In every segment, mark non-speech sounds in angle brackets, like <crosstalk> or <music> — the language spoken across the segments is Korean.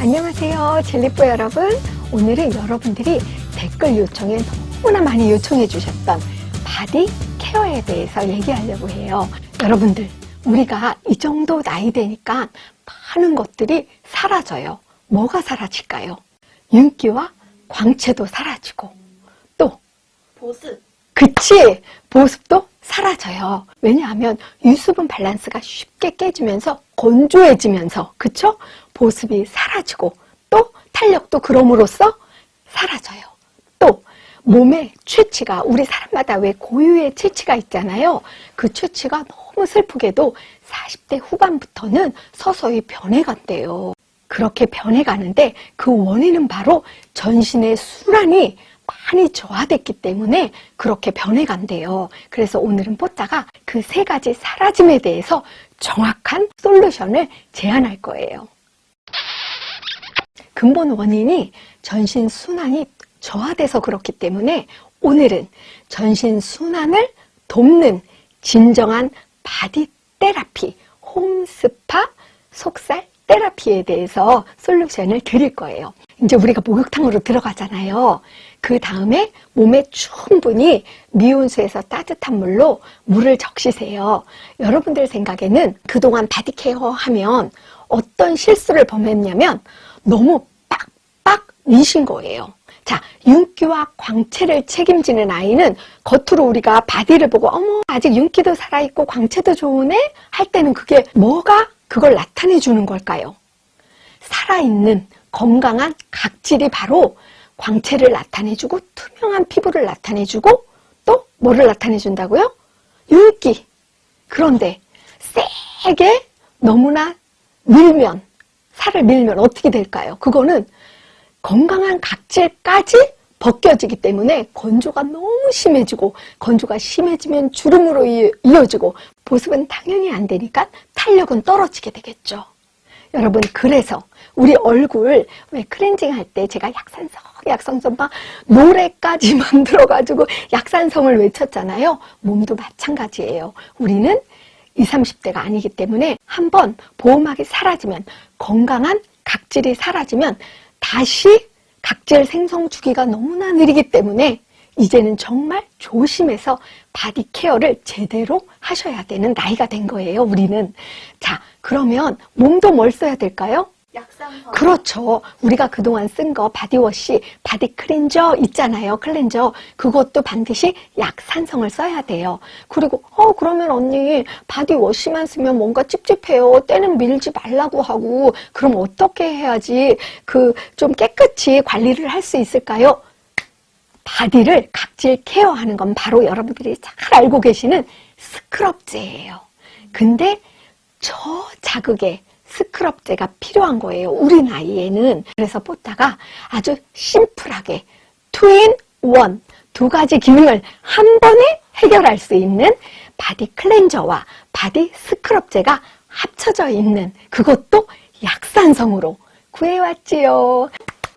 안녕하세요. 젤리뽀 여러분. 오늘은 여러분들이 댓글 요청에 너무나 많이 요청해 주셨던 바디 케어에 대해서 얘기하려고 해요. 여러분들, 우리가 이 정도 나이 되니까 많은 것들이 사라져요. 뭐가 사라질까요? 윤기와 광채도 사라지고, 또, 보습. 그치! 보습도 사라져요. 왜냐하면 유수분 밸런스가 쉽게 깨지면서 건조해지면서, 그쵸? 보습이 사라지고, 또 탄력도 그럼으로써 사라져요. 또, 몸의 취치가, 우리 사람마다 왜 고유의 취치가 있잖아요. 그 취치가 너무 슬프게도 40대 후반부터는 서서히 변해간대요. 그렇게 변해가는데 그 원인은 바로 전신의 순환이 많이 저하됐기 때문에 그렇게 변해간대요. 그래서 오늘은 뽀따가 그 세 가지 사라짐에 대해서 정확한 솔루션을 제안할 거예요. 근본 원인이 전신 순환이 저하돼서 그렇기 때문에 오늘은 전신 순환을 돕는 진정한 바디 테라피, 홈스파 속살 테라피에 대해서 솔루션을 드릴 거예요. 이제 우리가 목욕탕으로 들어가잖아요. 그 다음에 몸에 충분히 미온수에서 따뜻한 물로 물을 적시세요. 여러분들 생각에는 그동안 바디케어 하면 어떤 실수를 범했냐면 너무 빡빡 미신 거예요. 자, 윤기와 광채를 책임지는 아이는 겉으로 우리가 바디를 보고 어머 아직 윤기도 살아있고 광채도 좋으네 할 때는 그게 뭐가 그걸 나타내 주는 걸까요? 살아있는 건강한 각질이 바로 광채를 나타내주고 투명한 피부를 나타내주고 또 뭐를 나타내준다고요? 윤기. 그런데 세게 너무나 밀면 살을 밀면 어떻게 될까요? 그거는 건강한 각질까지 벗겨지기 때문에 건조가 너무 심해지고 건조가 심해지면 주름으로 이- 이어지고 보습은 당연히 안 되니까 탄력은 떨어지게 되겠죠. 여러분 그래서 우리 얼굴 왜 클렌징 할 때 제가 약산성 약산성 막 노래까지 <laughs> 만들어 가지고 약산성을 외쳤잖아요. 몸도 마찬가지예요. 우리는 20, 30대가 아니기 때문에 한번 보호막이 사라지면 건강한 각질이 사라지면 다시 각질 생성 주기가 너무나 느리기 때문에 이제는 정말 조심해서 바디 케어를 제대로 하셔야 되는 나이가 된 거예요, 우리는. 자, 그러면 몸도 뭘 써야 될까요? 그렇죠. 우리가 그동안 쓴 거 바디워시, 바디 클렌저 있잖아요. 클렌저. 그것도 반드시 약산성을 써야 돼요. 그리고 어 그러면 언니 바디워시만 쓰면 뭔가 찝찝해요. 때는 밀지 말라고 하고 그럼 어떻게 해야지 그 좀 깨끗이 관리를 할 수 있을까요? 바디를 각질 케어하는 건 바로 여러분들이 잘 알고 계시는 스크럽제예요. 근데 저 자극에 스크럽제가 필요한 거예요. 우리 나이에는. 그래서 뽀따가 아주 심플하게 투인 원 두 가지 기능을 한 번에 해결할 수 있는 바디 클렌저와 바디 스크럽제가 합쳐져 있는 그것도 약산성으로 구해왔지요.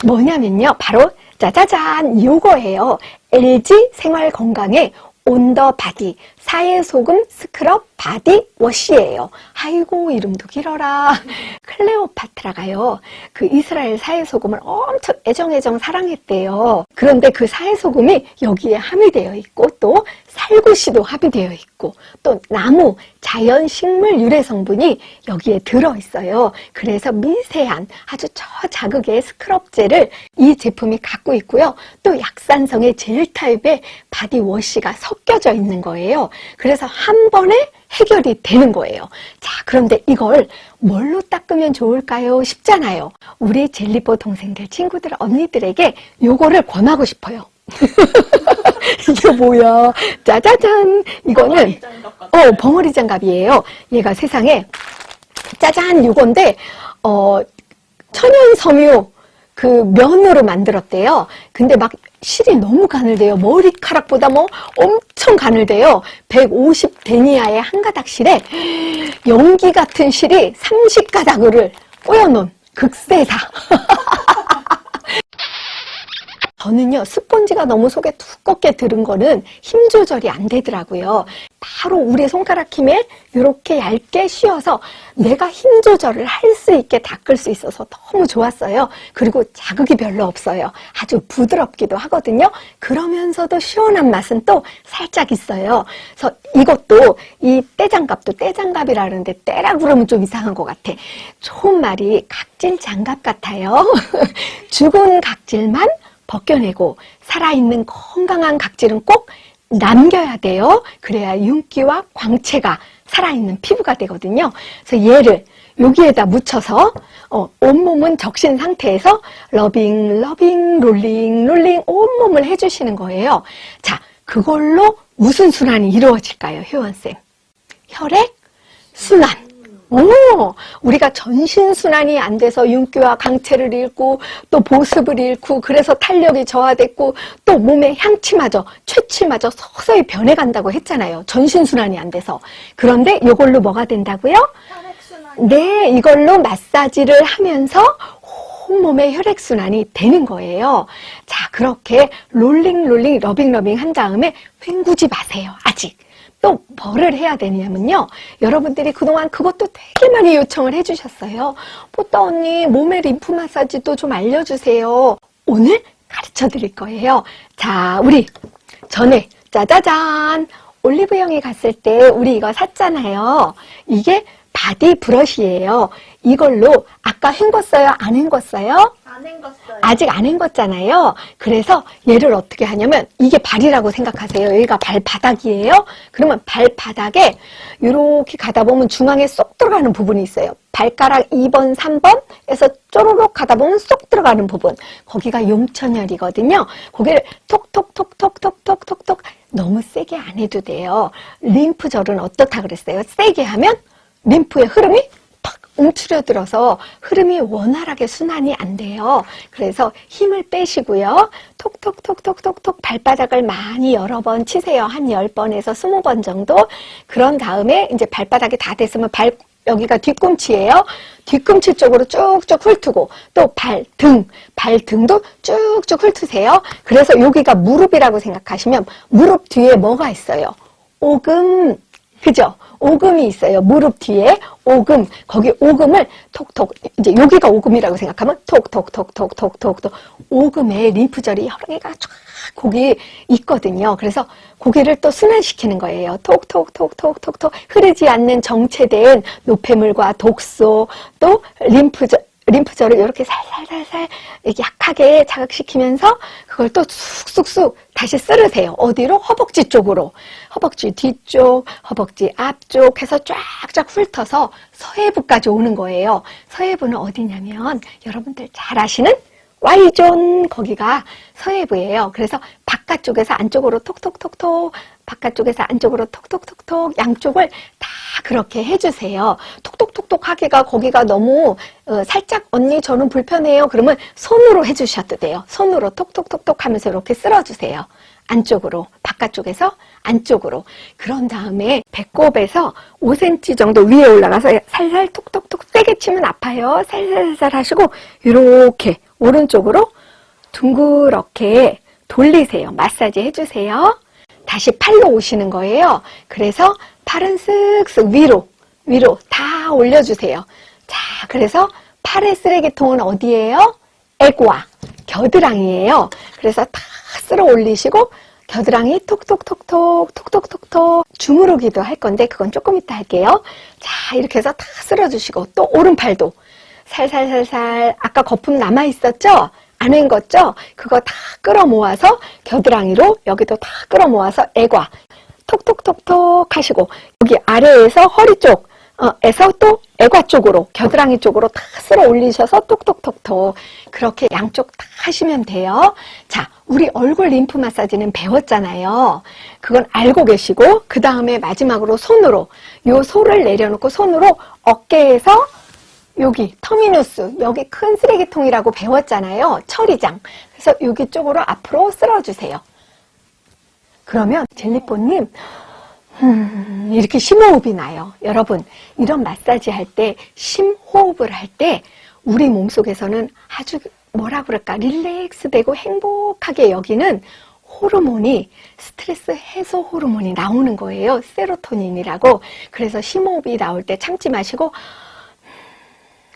뭐냐면요. 바로 짜자잔 요거예요. LG 생활건강의 온더 바디 사해소금 스크럽 바디 워시예요. 아이고 이름도 길어라. <laughs> 클레오파트라가요. 그 이스라엘 사해소금을 엄청 애정애정 사랑했대요. 그런데 그 사해소금이 여기에 함유되어 있고 또 살구시도 함유되어 있고 또 나무 자연 식물 유래 성분이 여기에 들어 있어요. 그래서 미세한 아주 저자극의 스크럽제를 이 제품이 갖고 있고요. 또 약산성의 젤 타입의 바디 워시가 섞여져 있는 거예요. 그래서 한 번에 해결이 되는 거예요. 자, 그런데 이걸 뭘로 닦으면 좋을까요? 쉽잖아요. 우리 젤리보 동생들, 친구들, 언니들에게 요거를 권하고 싶어요. <laughs> 이게 뭐야? 짜자잔! 이거는. 어, 벙어리 장갑이에요. 얘가 세상에 짜잔 요건데 어 천연 섬유 그 면으로 만들었대요. 근데 막 실이 너무 가늘대요. 머리카락보다 뭐 엄청 가늘대요. 150 데니아의 한 가닥 실에 연기 같은 실이 30가닥을 꼬여놓은 극세사. <laughs> 저는요, 스폰지가 너무 속에 두껍게 들은 거는 힘 조절이 안 되더라고요. 바로 우리 손가락 힘에 이렇게 얇게 씌워서 내가 힘 조절을 할 수 있게 닦을 수 있어서 너무 좋았어요. 그리고 자극이 별로 없어요. 아주 부드럽기도 하거든요. 그러면서도 시원한 맛은 또 살짝 있어요. 그래서 이것도 이 떼장갑도 떼장갑이라는데 떼라 그러면 좀 이상한 것 같아. 좋은 말이 각질 장갑 같아요. <laughs> 죽은 각질만 벗겨내고 살아있는 건강한 각질은 꼭 남겨야 돼요. 그래야 윤기와 광채가 살아있는 피부가 되거든요. 그래서 얘를 여기에다 묻혀서 어, 온몸은 적신 상태에서 러빙, 러빙, 롤링, 롤링 온몸을 해주시는 거예요. 자, 그걸로 무슨 순환이 이루어질까요, 효원쌤? 혈액 순환. 오, 우리가 전신순환이 안 돼서 윤기와 강체를 잃고 또 보습을 잃고 그래서 탄력이 저하됐고 또 몸의 향치마저 최치마저 서서히 변해간다고 했잖아요. 전신순환이 안 돼서. 그런데 이걸로 뭐가 된다고요? 혈액순환. 네, 이걸로 마사지를 하면서 온몸의 혈액순환이 되는 거예요. 자, 그렇게 롤링, 롤링, 러빙, 러빙 한 다음에 헹구지 마세요. 아직. 또 뭐를 해야 되냐면요. 여러분들이 그동안 그것도 되게 많이 요청을 해주셨어요. 뽀따 언니, 몸의 림프 마사지도 좀 알려주세요. 오늘 가르쳐 드릴 거예요. 자, 우리 전에 짜자잔! 올리브영에 갔을 때 우리 이거 샀잖아요. 이게 바디 브러쉬예요. 이걸로 아까 헹궜어요? 안 헹궜어요? 안 헹궜어요. 아직 안 헹궜잖아요. 그래서 얘를 어떻게 하냐면 이게 발이라고 생각하세요. 여기가 발바닥이에요. 그러면 발바닥에 이렇게 가다 보면 중앙에 쏙 들어가는 부분이 있어요. 발가락 2번, 3번에서 쪼로록 가다 보면 쏙 들어가는 부분. 거기가 용천혈이거든요. 거기를 톡톡톡톡톡톡톡톡 너무 세게 안 해도 돼요. 림프절은 어떻다 그랬어요? 세게 하면 림프의 흐름이 팍 움츠려들어서 흐름이 원활하게 순환이 안 돼요. 그래서 힘을 빼시고요. 톡톡톡톡톡톡 발바닥을 많이 여러 번 치세요. 한 10번에서 20번 정도. 그런 다음에 이제 발바닥이 다 됐으면 발 여기가 뒤꿈치예요. 뒤꿈치 쪽으로 쭉쭉 훑고 또 발, 등, 발등도 쭉쭉 훑으세요. 그래서 여기가 무릎이라고 생각하시면 무릎 뒤에 뭐가 있어요? 오금, 그죠? 오금이 있어요. 무릎 뒤에 오금. 거기 오금을 톡톡 이제 여기가 오금이라고 생각하면 톡톡톡톡톡톡톡 오금에 림프절이 여러 개가 쫙 거기 있거든요. 그래서 고기를 또 순환시키는 거예요. 톡톡톡톡톡톡 흐르지 않는 정체된 노폐물과 독소 또 림프절 림프절을 이렇게 살살살살 약하게 자극시키면서 그걸 또 쑥쑥쑥 다시 쓸으세요. 어디로? 허벅지 쪽으로. 허벅지 뒤쪽, 허벅지 앞쪽 해서 쫙쫙 훑어서 서해부까지 오는 거예요. 서해부는 어디냐면 여러분들 잘 아시는 Y존 거기가 서해부예요. 그래서 바깥쪽에서 안쪽으로 톡톡톡톡 바깥쪽에서 안쪽으로 톡톡톡톡 양쪽을 다 그렇게 해주세요. 톡톡톡톡 하기가 거기가 너무 어, 살짝 언니 저는 불편해요. 그러면 손으로 해주셔도 돼요. 손으로 톡톡톡톡 하면서 이렇게 쓸어주세요. 안쪽으로 바깥쪽에서 안쪽으로 그런 다음에 배꼽에서 5cm 정도 위에 올라가서 살살 톡톡톡 세게 치면 아파요. 살살살 하시고 이렇게 오른쪽으로 둥그렇게 돌리세요. 마사지 해주세요. 다시 팔로 오시는 거예요. 그래서 팔은 쓱쓱 위로, 위로 다 올려주세요. 자, 그래서 팔의 쓰레기통은 어디예요? 애과, 겨드랑이에요. 그래서 다 쓸어 올리시고, 겨드랑이 톡톡톡톡, 톡톡톡톡, 주무르기도 할 건데, 그건 조금 이따 할게요. 자, 이렇게 해서 다 쓸어주시고, 또 오른팔도 살살살살, 아까 거품 남아있었죠? 안 헹궜죠? 그거 다 끌어 모아서 겨드랑이로 여기도 다 끌어 모아서 애과 톡톡톡톡 하시고 여기 아래에서 허리 쪽 어, 에서 또 애과 쪽으로 겨드랑이 쪽으로 다 쓸어 올리셔서 톡톡톡톡 그렇게 양쪽 다 하시면 돼요. 자, 우리 얼굴 림프 마사지는 배웠잖아요. 그건 알고 계시고 그 다음에 마지막으로 손으로 요 소를 내려놓고 손으로 어깨에서 여기 터미누스 여기 큰 쓰레기통이라고 배웠잖아요. 처리장. 그래서 여기 쪽으로 앞으로 쓸어주세요. 그러면 젤리뽀님 음, 이렇게 심호흡이 나요. 여러분 이런 마사지 할 때 심호흡을 할 때 우리 몸속에서는 아주 뭐라 그럴까 릴렉스 되고 행복하게 여기는 호르몬이 스트레스 해소 호르몬이 나오는 거예요. 세로토닌이라고. 그래서 심호흡이 나올 때 참지 마시고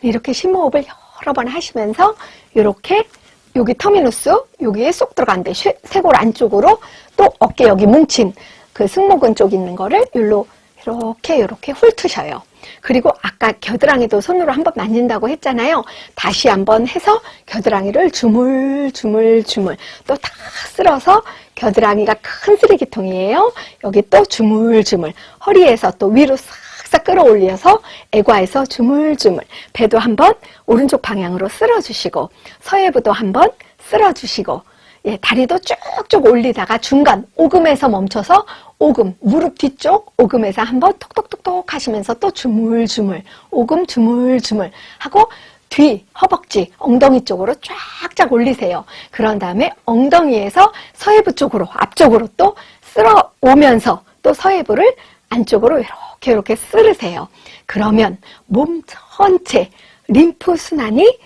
이렇게 심호흡을 여러 번 하시면서 이렇게 여기 터미누스 여기에 쏙 들어간대 쇄- 쇄골 안쪽으로 또 어깨 여기 뭉친 그 승모근 쪽 있는 거를 일로 이렇게 이렇게 훑으셔요. 그리고 아까 겨드랑이도 손으로 한번 만진다고 했잖아요. 다시 한번 해서 겨드랑이를 주물 주물 주물 또 다 쓸어서 겨드랑이가 큰 쓰레기통이에요. 여기 또 주물 주물 허리에서 또 위로 싹 싹 끌어올려서 애과에서 주물주물 배도 한번 오른쪽 방향으로 쓸어주시고 서해부도 한번 쓸어주시고 예, 다리도 쭉쭉 올리다가 중간 오금에서 멈춰서 오금 무릎 뒤쪽 오금에서 한번 톡톡톡톡 하시면서 또 주물주물 오금 주물주물 하고 뒤 허벅지 엉덩이 쪽으로 쫙쫙 올리세요. 그런 다음에 엉덩이에서 서해부 쪽으로 앞쪽으로 또 쓸어 오면서 또 서해부를 안쪽으로 이렇게 이렇게 쓸으세요. 그러면 몸 전체 림프 순환이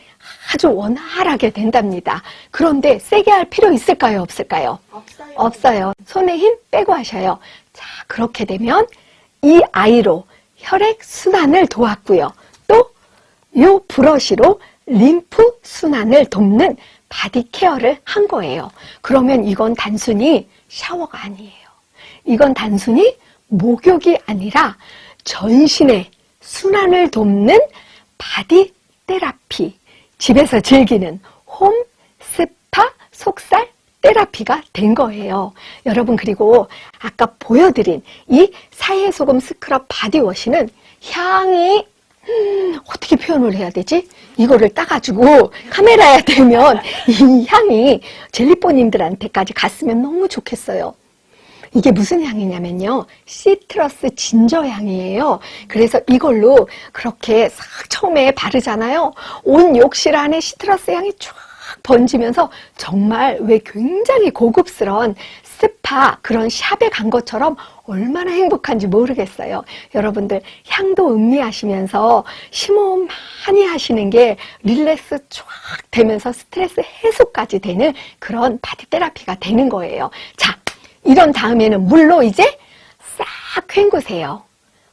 아주 원활하게 된답니다. 그런데 세게 할 필요 있을까요? 없을까요? 없어요. 없어요. 손에 힘 빼고 하셔요. 자, 그렇게 되면 이 아이로 혈액 순환을 도왔고요. 또 요 브러쉬로 림프 순환을 돕는 바디 케어를 한 거예요. 그러면 이건 단순히 샤워가 아니에요. 이건 단순히 목욕이 아니라 전신의 순환을 돕는 바디 테라피. 집에서 즐기는 홈 스파 속살 테라피가 된 거예요. 여러분 그리고 아까 보여드린 이 사해소금 스크럽 바디워시는 향이 음, 어떻게 표현을 해야 되지? 이거를 따가지고 카메라에 대면 이 향이 젤리뽀님들한테까지 갔으면 너무 좋겠어요. 이게 무슨 향이냐면요. 시트러스 진저 향이에요. 그래서 이걸로 그렇게 싹 처음에 바르잖아요. 온 욕실 안에 시트러스 향이 쫙 번지면서 정말 왜 굉장히 고급스러운 스파 그런 샵에 간 것처럼 얼마나 행복한지 모르겠어요. 여러분들 향도 음미하시면서 심호흡 많이 하시는 게 릴렉스 쫙 되면서 스트레스 해소까지 되는 그런 바디 테라피가 되는 거예요. 자, 이런 다음에는 물로 이제 싹 헹구세요.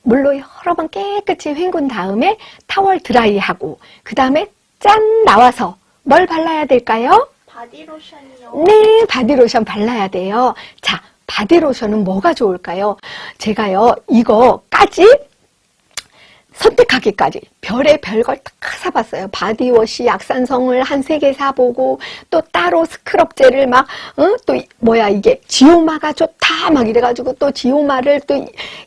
물로 여러 번 깨끗이 헹군 다음에 타월 드라이하고 그 다음에 짠 나와서 뭘 발라야 될까요? 바디로션이요. 네, 바디로션 발라야 돼요. 자, 바디로션은 뭐가 좋을까요? 제가요, 이거까지 선택하기까지 별의 별걸 다 사봤어요. 바디워시 약산성을 한 세 개 사보고 또 따로 스크럽젤을 막, 어? 뭐야 이게 지오마가 좋다 막 이래가지고 또 지오마를 또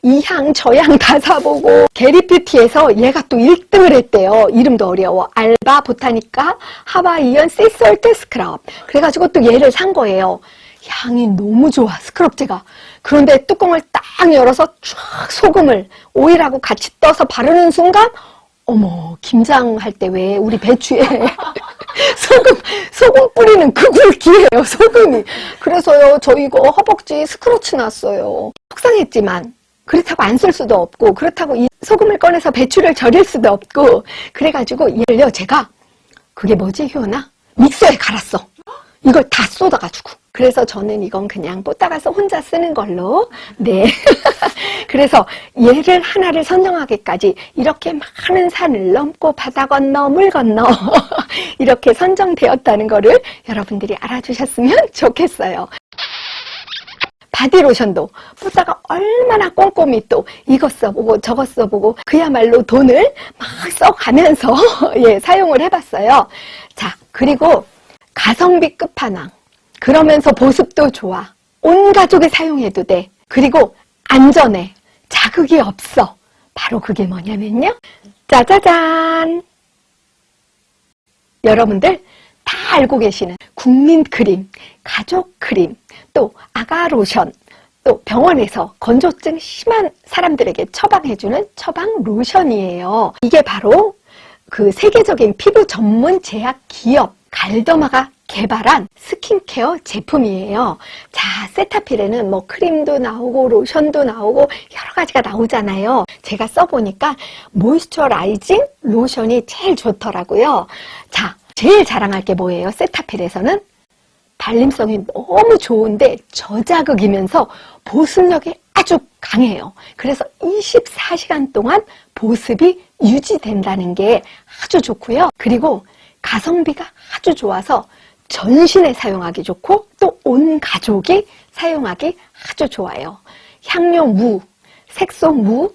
이 향 저 향 다 사보고 게리뷰티에서 얘가 또 1등을 했대요. 이름도 어려워. 알바 보타니까 하와이언 세이솔트 스크럽. 그래가지고 또 얘를 산 거예요. 향이 너무 좋아 스크럽제가. 그런데 뚜껑을 딱 열어서 쫙 소금을 오일하고 같이 떠서 바르는 순간 어머 김장할 때 왜 우리 배추에 <laughs> 소금 소금 뿌리는 그 굵기예요 소금이. 그래서요 저 이거 허벅지 스크러치 났어요. 속상했지만 그렇다고 안 쓸 수도 없고 그렇다고 이 소금을 꺼내서 배추를 절일 수도 없고 그래가지고 얘를요 제가 그게 뭐지 효연아? 믹서에 갈았어 이걸 다 쏟아가지고. 그래서 저는 이건 그냥 뽀따가서 혼자 쓰는 걸로. 네. <laughs> 그래서 얘를 하나를 선정하기까지 이렇게 많은 산을 넘고 바다 건너 물 건너 <laughs> 이렇게 선정되었다는 거를 여러분들이 알아주셨으면 <laughs> 좋겠어요. 바디로션도 뽀따가 얼마나 꼼꼼히 또 이것 써보고 저것 써보고 그야말로 돈을 막 써가면서 예, 사용을 해봤어요. 자, 그리고 가성비 끝판왕. 그러면서 보습도 좋아. 온 가족이 사용해도 돼. 그리고 안전해. 자극이 없어. 바로 그게 뭐냐면요. 짜자잔. 여러분들 다 알고 계시는 국민 크림, 가족 크림, 또 아가 로션, 또 병원에서 건조증 심한 사람들에게 처방해주는 처방 로션이에요. 이게 바로 그 세계적인 피부 전문 제약 기업 갈더마가 개발한 스킨케어 제품이에요. 자, 세타필에는 뭐 크림도 나오고 로션도 나오고 여러 가지가 나오잖아요. 제가 써보니까 모이스처라이징 로션이 제일 좋더라고요. 자, 제일 자랑할 게 뭐예요? 세타필에서는 발림성이 너무 좋은데 저자극이면서 보습력이 아주 강해요. 그래서 24시간 동안 보습이 유지된다는 게 아주 좋고요. 그리고 가성비가 아주 좋아서 전신에 사용하기 좋고 또 온 가족이 사용하기 아주 좋아요. 향료 무, 색소 무,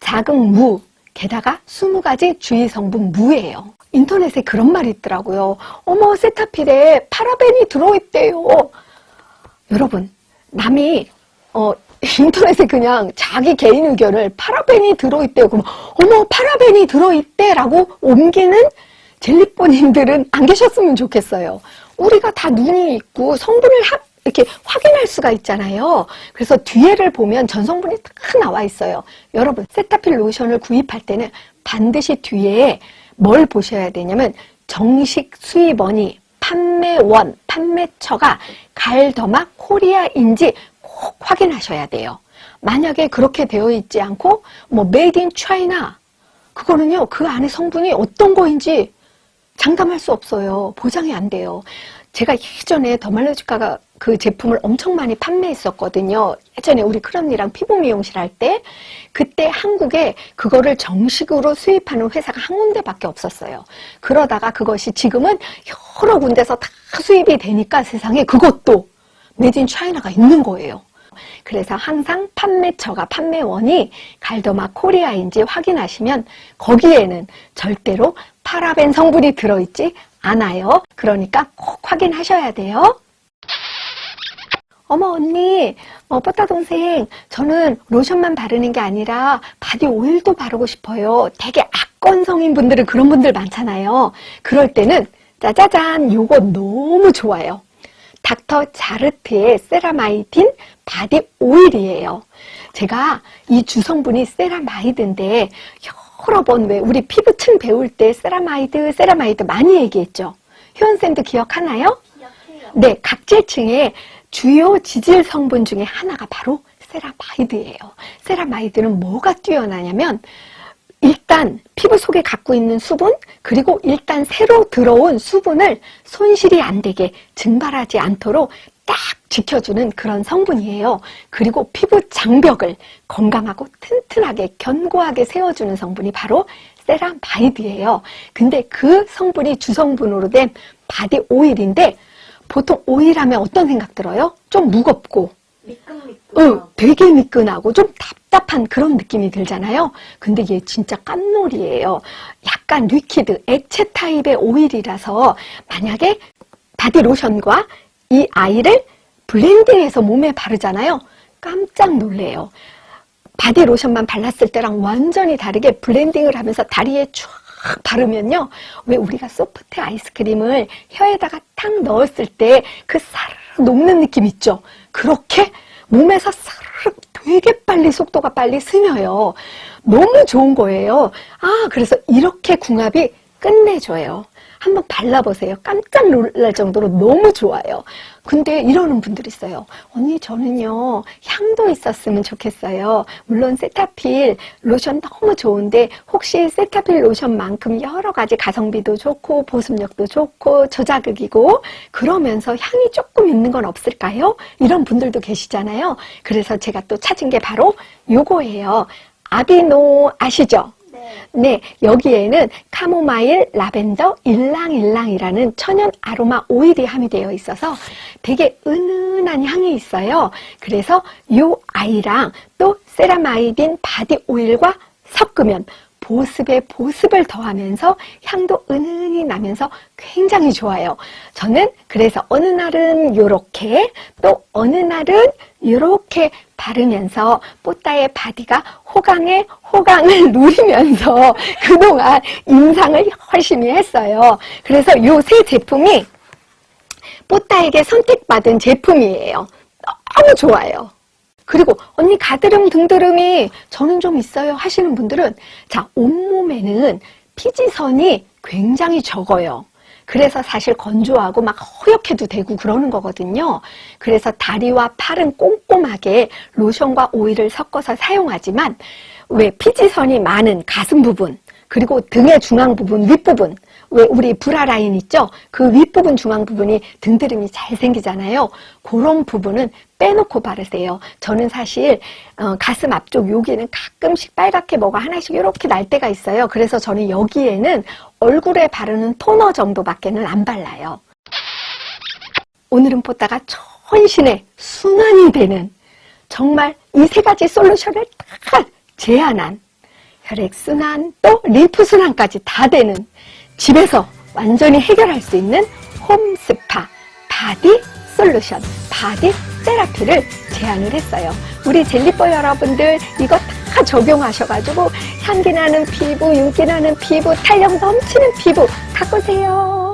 자극 무, 게다가 20가지 주의 성분 무예요. 인터넷에 그런 말이 있더라고요. 어머, 세타필에 파라벤이 들어있대요. 여러분, 남이, 어, 인터넷에 그냥 자기 개인 의견을 파라벤이 들어있대요. 그럼, 어머, 파라벤이 들어있대라고 옮기는 젤리뽀님들은 안 계셨으면 좋겠어요. 우리가 다 눈이 있고 성분을 하- 이렇게 확인할 수가 있잖아요. 그래서 뒤에를 보면 전성분이 다 나와 있어요. 여러분, 세타필 로션을 구입할 때는 반드시 뒤에 뭘 보셔야 되냐면 정식 수입원이 판매원, 판매처가 갈더마 코리아인지 꼭 확인하셔야 돼요. 만약에 그렇게 되어 있지 않고 뭐 메이드 인 차이나 그거는요 그 안에 성분이 어떤 거인지 장담할 수 없어요. 보장이 안 돼요. 제가 예전에 더말로지카가 그 제품을 엄청 많이 판매했었거든요. 예전에 우리 크런이랑 피부 미용실 할 때 그때 한국에 그거를 정식으로 수입하는 회사가 한 군데밖에 없었어요. 그러다가 그것이 지금은 여러 군데서 다 수입이 되니까 세상에 그것도 메딘 차이나가 있는 거예요. 그래서 항상 판매처가 판매원이 갈더마 코리아인지 확인하시면 거기에는 절대로 파라벤 성분이 들어있지 않아요. 그러니까 꼭 확인하셔야 돼요. 어머 언니, 어, 뽀따 동생, 저는 로션만 바르는 게 아니라 바디 오일도 바르고 싶어요. 되게 악건 성인 분들은 그런 분들 많잖아요. 그럴 때는 짜자잔, 요거 너무 좋아요. 닥터 자르트의 세라마이딘 바디 오일이에요. 제가 이 주성분이 세라마이드인데 여러 번 왜 우리 피부층 배울 때 세라마이드, 세라마이드 많이 얘기했죠. 효연쌤도 기억하나요? 기억해요. 네, 각질층의 주요 지질 성분 중에 하나가 바로 세라마이드예요. 세라마이드는 뭐가 뛰어나냐면 일단 피부 속에 갖고 있는 수분 그리고 일단 새로 들어온 수분을 손실이 안 되게 증발하지 않도록 딱 지켜주는 그런 성분이에요. 그리고 피부 장벽을 건강하고 튼튼하게 견고하게 세워주는 성분이 바로 세라마이드예요. 근데 그 성분이 주성분으로 된 바디 오일인데 보통 오일 하면 어떤 생각 들어요? 좀 무겁고 미끈미끈. 응, 되게 미끈하고 좀 답답한 그런 느낌이 들잖아요. 근데 얘 진짜 깜놀이에요. 약간 리퀴드, 액체 타입의 오일이라서 만약에 바디 로션과 이 아이를 블렌딩해서 몸에 바르잖아요. 깜짝 놀래요. 바디 로션만 발랐을 때랑 완전히 다르게 블렌딩을 하면서 다리에 쫙 바르면요. 왜 우리가 소프트 아이스크림을 혀에다가 탁 넣었을 때 그 사르르 녹는 느낌 있죠? 그렇게 몸에서 사르르 되게 빨리 속도가 빨리 스며요. 너무 좋은 거예요. 아, 그래서 이렇게 궁합이 끝내줘요. 한번 발라보세요. 깜짝 놀랄 정도로 너무 좋아요. 근데 이러는 분들 있어요. 언니, 저는요, 향도 있었으면 좋겠어요. 물론 세타필 로션 너무 좋은데, 혹시 세타필 로션만큼 여러 가지 가성비도 좋고, 보습력도 좋고, 저자극이고, 그러면서 향이 조금 있는 건 없을까요? 이런 분들도 계시잖아요. 그래서 제가 또 찾은 게 바로 요거예요. 아비노 아시죠? 네. 네, 여기에는 카모마일, 라벤더, 일랑일랑이라는 천연 아로마 오일이 함유되어 있어서 되게 은은한 향이 있어요. 그래서 이 아이랑 또 세라마이딘 바디 오일과 섞으면 보습에 보습을 더하면서 향도 은은히 나면서 굉장히 좋아요. 저는 그래서 어느 날은 요렇게 또 어느 날은 요렇게 바르면서 뽀따의 바디가 호강에 호강을 <laughs> 누리면서 그동안 임상을 열심히 했어요. 그래서 요 세 제품이 뽀따에게 선택받은 제품이에요. 너무 좋아요. 그리고 언니 가드름 등드름이 저는 좀 있어요 하시는 분들은 자 온몸에는 피지선이 굉장히 적어요. 그래서 사실 건조하고 막 허옇게도 되고 그러는 거거든요. 그래서 다리와 팔은 꼼꼼하게 로션과 오일을 섞어서 사용하지만 왜 피지선이 많은 가슴 부분 그리고 등의 중앙 부분, 윗부분, 왜 우리 브라 라인 있죠? 그 윗부분 중앙 부분이 등드름이 잘 생기잖아요. 그런 부분은 빼놓고 바르세요. 저는 사실 어, 가슴 앞쪽 여기는 가끔씩 빨갛게 뭐가 하나씩 이렇게 날 때가 있어요. 그래서 저는 여기에는 얼굴에 바르는 토너 정도밖에는 안 발라요. 오늘은 보다가 천신의 순환이 되는 정말 이 세 가지 솔루션을 다 제안한 혈액순환 또 림프순환까지 다 되는 집에서 완전히 해결할 수 있는 홈스파 바디 솔루션 바디 테라피를 제안을 했어요. 우리 젤리볼 여러분들 이거 다 적용하셔가지고 향기 나는 피부, 윤기 나는 피부, 탄력 넘치는 피부 가꾸세요.